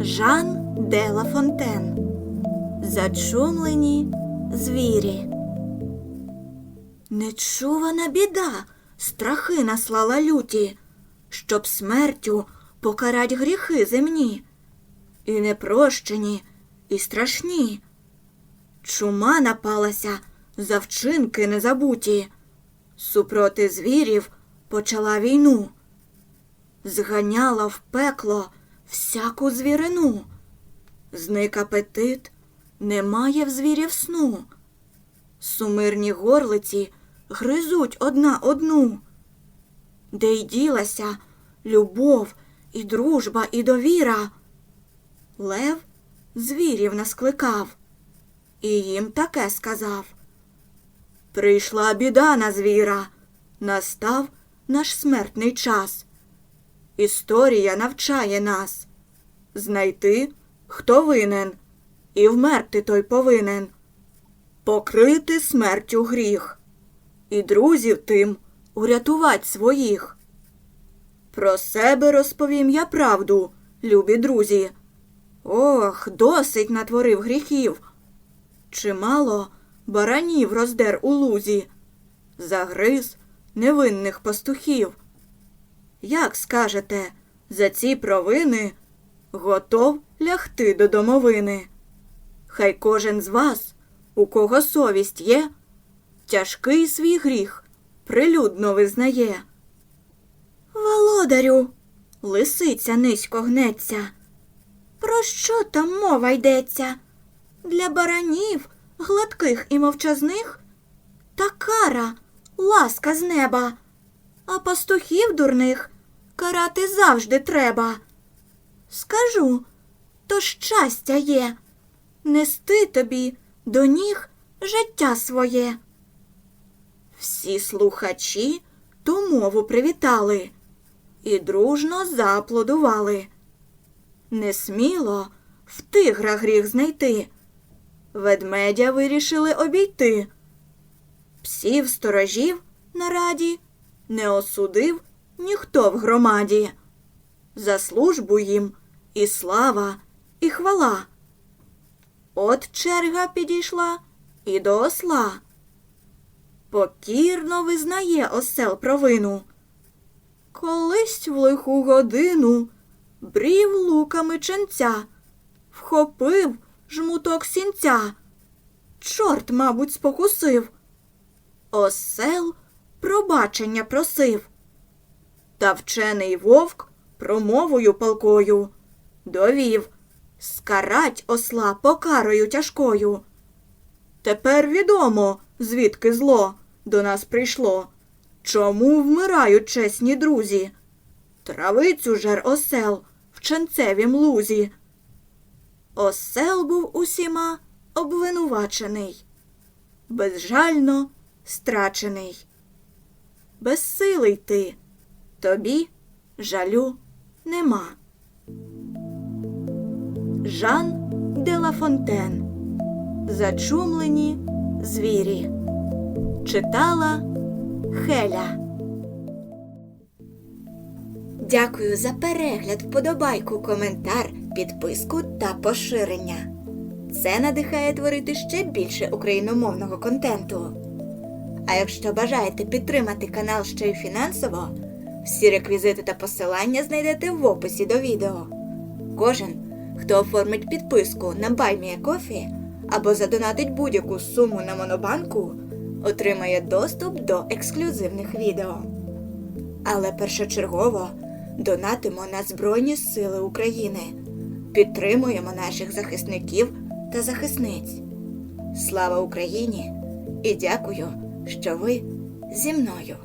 Жан де Ла Фонтен. Зачумлені звірі. Нечувана біда, страхи наслала люті, щоб смертю покарать гріхи земні, і непрощені, і страшні. Чума напалася за вчинки незабуті, супроти звірів почала війну, зганяла в пекло всяку звірину. Зник апетит, немає в звірів сну. Сумирні горлиці гризуть одна одну. Де й ділася любов і дружба, і довіра. Лев звірів наскликав і їм таке сказав. Прийшла біда на звіра, настав наш смертний час. Історія навчає нас знайти, хто винен, і вмерти той повинен, покрити смертю гріх, і друзів тим урятувать своїх. Про себе розповім я правду, любі друзі. Ох, досить натворив гріхів. Чимало баранів роздер у лузі, загриз невинних пастухів. Як скажете, за ці провини готов лягти до домовини? Хай кожен з вас, у кого совість є, тяжкий свій гріх прилюдно визнає. Володарю, лисиця низько гнеться. Про що там мова йдеться? Для баранів, гладких і мовчазних, та кара, ласка з неба, а пастухів дурних карати завжди треба. Скажу, то щастя є, нести тобі до ніг життя своє. Всі слухачі ту мову привітали і дружно зааплодували. Несміло в тигра гріх знайти. Ведмедя вирішили обійти. Псів сторожів на раді не осудив ніхто в громаді. За службу їм і слава, і хвала. От черга підійшла і до осла. Покірно визнає осел провину. Колись в лиху годину брів луками ченця, вхопив жмуток сінця. Чорт, мабуть, спокусив. Осел пробачення просив. Та вчений вовк промовою палкою довів скарать осла покарою тяжкою. Тепер відомо, звідки зло до нас прийшло. Чому вмирають чесні друзі? Травицю жер осел в ченцевім лузі. Осел був усіма обвинувачений, безжально страчений. Безсилий ти, тобі жалю нема. Жан де Ла Фонтен Зачумлені звірі. Читала Хеля. Дякую за перегляд, вподобайку, коментар, підписку та поширення. Це надихає творити ще більше україномовного контенту. А якщо бажаєте підтримати канал ще й фінансово, всі реквізити та посилання знайдете в описі до відео. Кожен, хто оформить підписку на BuyMeACoffee або задонатить будь-яку суму на монобанку, отримає доступ до ексклюзивних відео. Але першочергово донатимо на Збройні Сили України, підтримуємо наших захисників та захисниць. Слава Україні! І дякую, що ви зі мною.